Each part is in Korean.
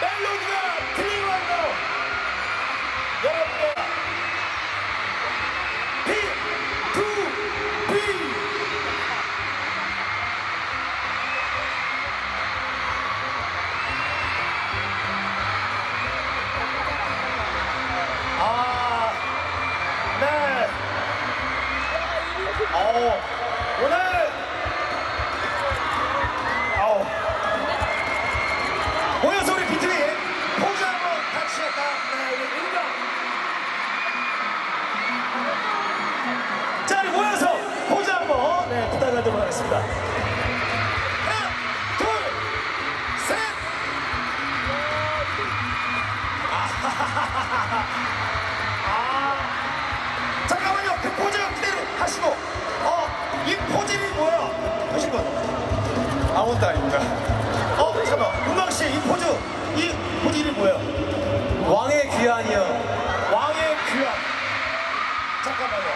멜로 아닙니다. 어, 잠깐만. 은광 씨, 이 포즈, 이 포즈 이름이 뭐예요? 왕의 귀환이요. 왕의 귀환. 잠깐만요.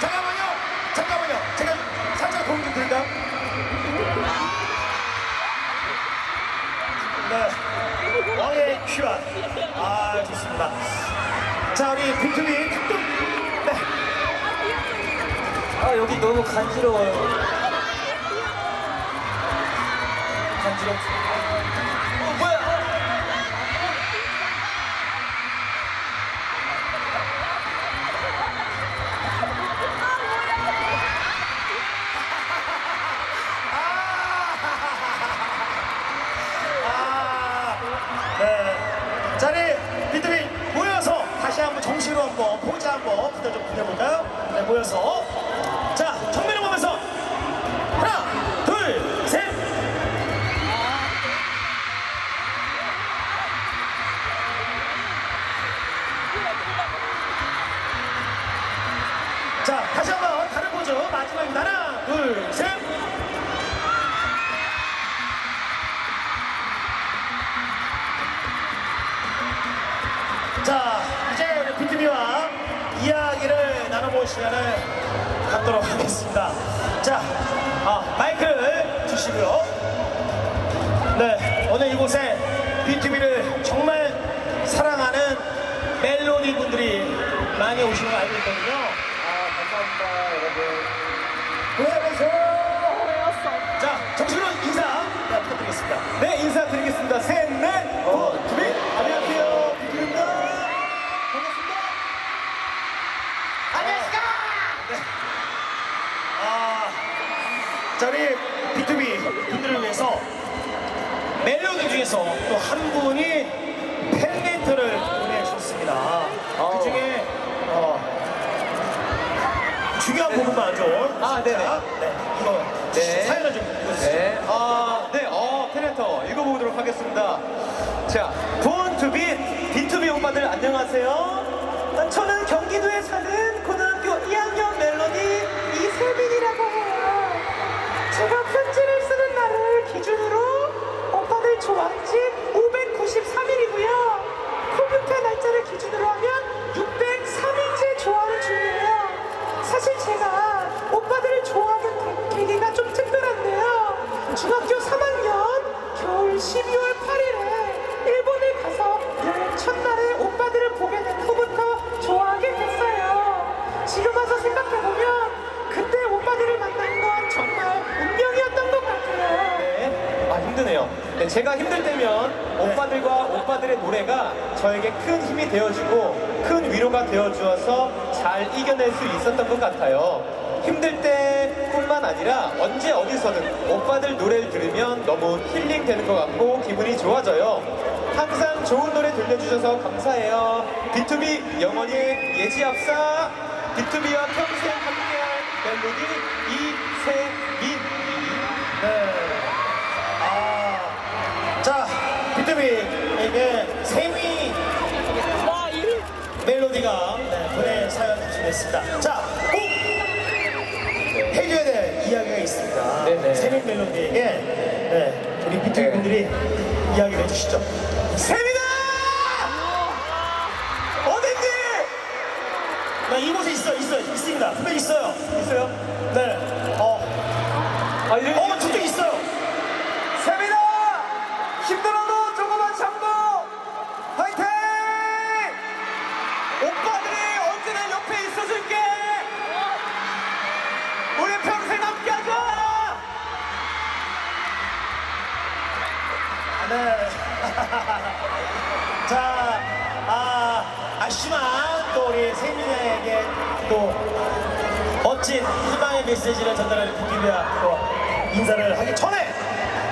잠깐만요. 잠깐만요. 제가 살짝 도움 좀 드릴까요? 네. 왕의 귀환. 아, 좋습니다. 자, 우리 비투비 특급. 네. 아 여기 너무 간지러워요. 간지럽. 어 뭐야? 자리 비투비 모여서 다시 한번 정식으로 한번 포즈 한번 부탁 좀 부탁해볼까요? 네, 모여서. 둘, 셋. 자, 이제 우리 비트비와 이야기를 나눠볼 시간을 갖도록 하겠습니다. 자, 아, 마이크를 주시고요. 네, 오늘 이곳에 비트비를 정말 사랑하는 멜로디 분들이 많이 오신 거 알고 있거든요. 아, 감사합니다, 자, 우리 B2B 분들을 위해서 멜로디 중에서 또 한 분이 팬레터를 보내주셨습니다. 그 중에, 어, 중요한 부분만 좀. 아, 네네. 자, 네, 이거 네. 사연을 좀 읽어주세요. 네, 아, 네, 어, 페레터 읽어보도록 하겠습니다. 자, 본투비, 비투비 오빠들 안녕하세요. 저는 경기도에 사는 힘드네요. 네, 제가 힘들 때면 오빠들과 오빠들의 노래가 저에게 큰 힘이 되어주고 큰 위로가 되어주어서 잘 이겨낼 수 있었던 것 같아요. 힘들 때뿐만 아니라 언제 어디서든 오빠들 노래를 들으면 너무 힐링 되는 것 같고 기분이 좋아져요. 항상 좋은 노래 들려주셔서 감사해요. B2B 영원히 예지합사 B2B와 평생 함께할 멜로디 이세민 네. 멜로디가 네, 보내 사연 주셨습니다. 자, 꼭 해줘야 될 이야기가 있습니다. 네네. 세미 멜로디에게 네, 우리 비트비 네. 분들이 이야기를 해주시죠. 세민아! 어딘지! 나 이곳에 있어, 있어, 있습니다. 분명 있어요. 있어요? 네. 어, 아, 어, 오빠들이 언제나 옆에 있어줄게. 우리 평생 함께하자. 네. 자, 아, 아쉬만 또 우리 세민에게 또 멋진 희망의 메시지를 전달하는 부기비와 또 인사를 하기 전에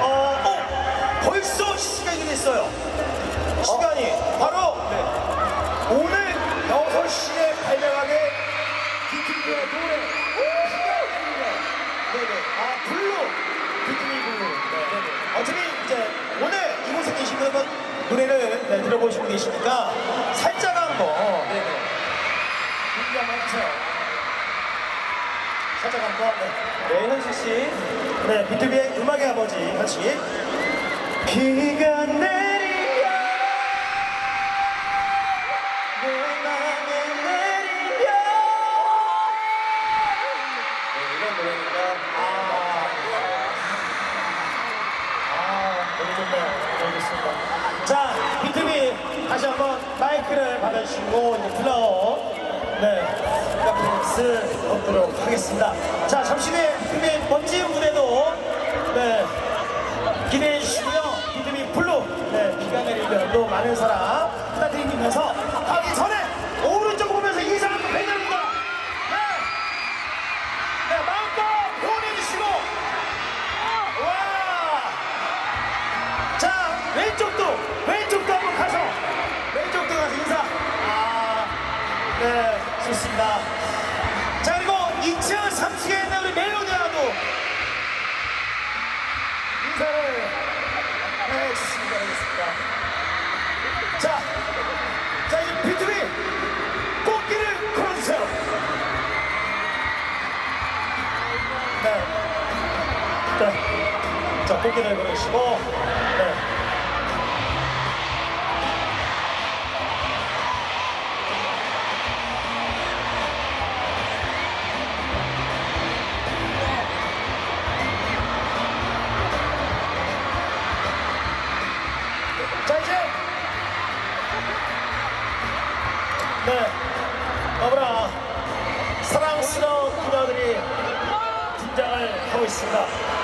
어, 어, 벌써 시간이 됐어요. 시간이 바로 6시에 발명하게 비키비와 노래 네네. 아 블루 비키니 블루. 네. 어차피 이제 오늘 이곳에 계신 분은 노래를 네, 들어보시고 계시니까 살짝 한번 준비 한번 해주세요. 살짝 한번. 네. 네, 현실 씨. 네, 비투비의 음악의 아버지 같이 비가 내 다시 한번 마이크를 받아주시고 이제 플라워 네 퍼포먼스 얻도록 하겠습니다 자 잠시 후에 비투비의 멋진 무대도 네 기대해 주시고요. 비드미 블루, 네, 비가 내리면 또 많은 사랑 부탁드리면서 가기 전에 꽃길을 걸으시고, 네. 자, 이제. 네. 너무나 사랑스러운 그녀들이 등장을 하고 있습니다.